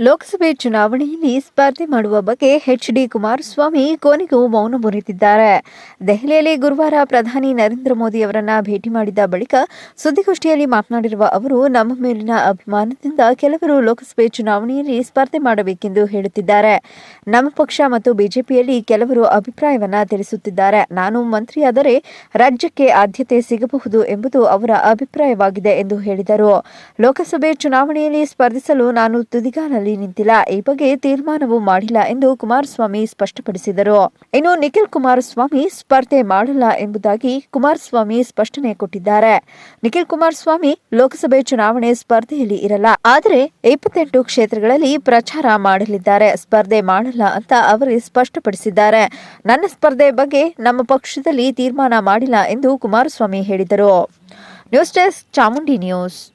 ಲೋಕಸಭೆ ಚುನಾವಣೆಯಲ್ಲಿ ಸ್ಪರ್ಧೆ ಮಾಡುವ ಬಗ್ಗೆ ಎಚ್ ಡಿ ಕುಮಾರಸ್ವಾಮಿ ಕೊನೆಗೂ ಮೌನ ಮುರಿದಿದ್ದಾರೆ. ದೆಹಲಿಯಲ್ಲಿ ಗುರುವಾರ ಪ್ರಧಾನಿ ನರೇಂದ್ರ ಮೋದಿ ಅವರನ್ನ ಭೇಟಿ ಮಾಡಿದ ಬಳಿಕ ಸುದ್ದಿಗೋಷ್ಠಿಯಲ್ಲಿ ಮಾತನಾಡಿರುವ ಅವರು, ನಮ್ಮ ಮೇಲಿನ ಅಭಿಮಾನದಿಂದ ಕೆಲವರು ಲೋಕಸಭೆ ಚುನಾವಣೆಯಲ್ಲಿ ಸ್ಪರ್ಧೆ ಮಾಡಬೇಕೆಂದು ಹೇಳುತ್ತಿದ್ದಾರೆ. ನಮ್ಮ ಪಕ್ಷ ಮತ್ತು ಬಿಜೆಪಿಯಲ್ಲಿ ಕೆಲವರು ಅಭಿಪ್ರಾಯವನ್ನ ತಿಳಿಸುತ್ತಿದ್ದಾರೆ. ನಾನು ಮಂತ್ರಿಯಾದರೆ ರಾಜ್ಯಕ್ಕೆ ಆದ್ಯತೆ ಸಿಗಬಹುದು ಎಂಬುದು ಅವರ ಅಭಿಪ್ರಾಯವಾಗಿದೆ ಎಂದು ಹೇಳಿದರು. ಲೋಕಸಭೆ ಚುನಾವಣೆಯಲ್ಲಿ ಸ್ಪರ್ಧಿಸಲು ನಾನು ತುದಿಗಾಲಲ್ಲಿ ನಿಂತಿಲ್ಲ. ಈ ಬಗ್ಗೆ ತೀರ್ಮಾನವೂ ಮಾಡಿಲ್ಲ ಎಂದು ಕುಮಾರಸ್ವಾಮಿ ಸ್ಪಷ್ಟಪಡಿಸಿದರು. ಇನ್ನು ನಿಖಿಲ್ ಕುಮಾರಸ್ವಾಮಿ ಸ್ಪರ್ಧೆ ಮಾಡಲ್ಲ ಎಂಬುದಾಗಿ ಕುಮಾರಸ್ವಾಮಿ ಸ್ಪಷ್ಟನೆ ಕೊಟ್ಟಿದ್ದಾರೆ. ನಿಖಿಲ್ ಕುಮಾರಸ್ವಾಮಿ ಲೋಕಸಭೆ ಚುನಾವಣೆ ಸ್ಪರ್ಧೆಯಲ್ಲಿ ಇರಲ್ಲ. ಆದರೆ ಇಪ್ಪತ್ತೆಂಟು ಕ್ಷೇತ್ರಗಳಲ್ಲಿ ಪ್ರಚಾರ ಮಾಡಲಿದ್ದಾರೆ. ಸ್ಪರ್ಧೆ ಮಾಡಲ್ಲ ಅಂತ ಅವರು ಸ್ಪಷ್ಟಪಡಿಸಿದ್ದಾರೆ. ನನ್ನ ಸ್ಪರ್ಧೆ ಬಗ್ಗೆ ನಮ್ಮ ಪಕ್ಷದಲ್ಲಿ ತೀರ್ಮಾನ ಮಾಡಿಲ್ಲ ಎಂದು ಕುಮಾರಸ್ವಾಮಿ ಹೇಳಿದರು. News desk Chamundi news.